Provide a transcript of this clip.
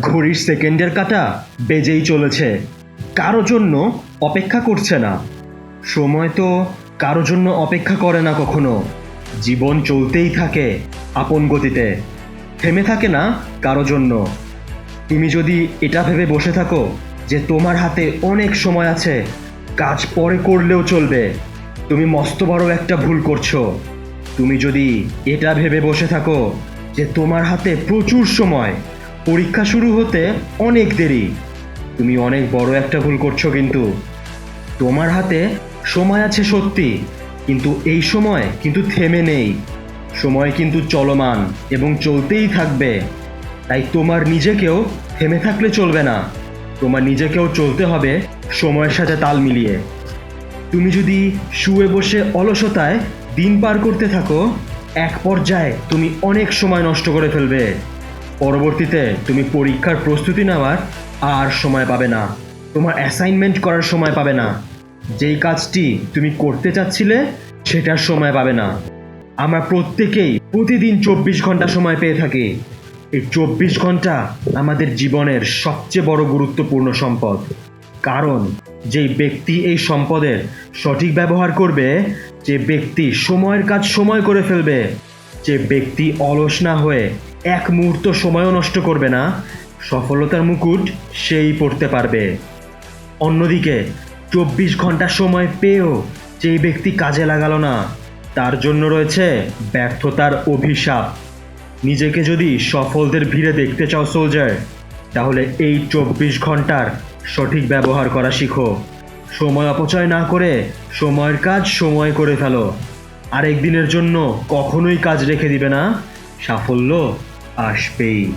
ঘড়ির সেকেন্ডের কাটা বেজেই চলেছে। কারও জন্য অপেক্ষা করছে না। সময় তো কারও জন্য অপেক্ষা করে না কখনো। জীবন চলতেই থাকে আপন গতিতে। থেমে থাকে না কারও জন্য। তুমি যদি এটা ভেবে বসে থাকো যে তোমার হাতে অনেক সময় আছে, কাজ পরে করলেও চলবে। তুমি মস্ত বড় একটা ভুল করছ। তুমি যদি এটা ভেবে বসে থাকো যে তোমার হাতে প্রচুর সময় পরীক্ষা শুরু হতে অনেক দেরি। তুমি অনেক বড় একটা ভুল করছ কিন্তু। তোমার হাতে সময় আছে সত্যি, কিন্তু এই সময় কিন্তু থেমে নেই। সময় কিন্তু চলমান এবং চলতেই থাকবে। তাই তোমার নিজেকেও থেমে থাকলে চলবে না। তোমার নিজেকেও চলতে হবে সময়ের সাথে তাল মিলিয়ে। তুমি যদি শুয়ে বসে অলসতায় দিন পার করতে থাকো, এক পর্যায়ে তুমি অনেক সময় নষ্ট করে ফেলবে। পরবর্তীতে তুমি পরীক্ষার প্রস্তুতি নেওয়ার আর সময় পাবে না। তোমার অ্যাসাইনমেন্ট করার সময় পাবে না। যেই কাজটি তুমি করতে চাচ্ছিলে, সেটার সময় পাবে না। আমরা প্রত্যেকেই প্রতিদিন চব্বিশ ঘণ্টা সময় পেয়ে থাকি। এই চব্বিশ ঘণ্টা আমাদের জীবনের সবচেয়ে বড় গুরুত্বপূর্ণ সম্পদ। কারণ যেই ব্যক্তি এই সম্পদের সঠিক ব্যবহার করবে, যে ব্যক্তি সময়ের কাজ সময় করে ফেলবে যে ব্যক্তি অলস না হয়ে এক মুহূর্ত সময়ও নষ্ট করবে না, সফলতার মুকুট সেই পড়তে পারবে। অন্যদিকে, চব্বিশ ঘণ্টা সময় পেয়েও যেই ব্যক্তি কাজে লাগালো না, তার জন্য রয়েছে ব্যর্থতার অভিশাপ। নিজেকে যদি সফলদের ভিড়ে দেখতে চাও সোলজার তাহলে এই চব্বিশ ঘণ্টার সঠিক ব্যবহার করা শিখো। সময় অপচয় না করে সময়ের কাজ সময় করে ফেলো। আরেক দিনের জন্য কখনোই কাজ রেখে দিবে না। সাফল্য আসবেই।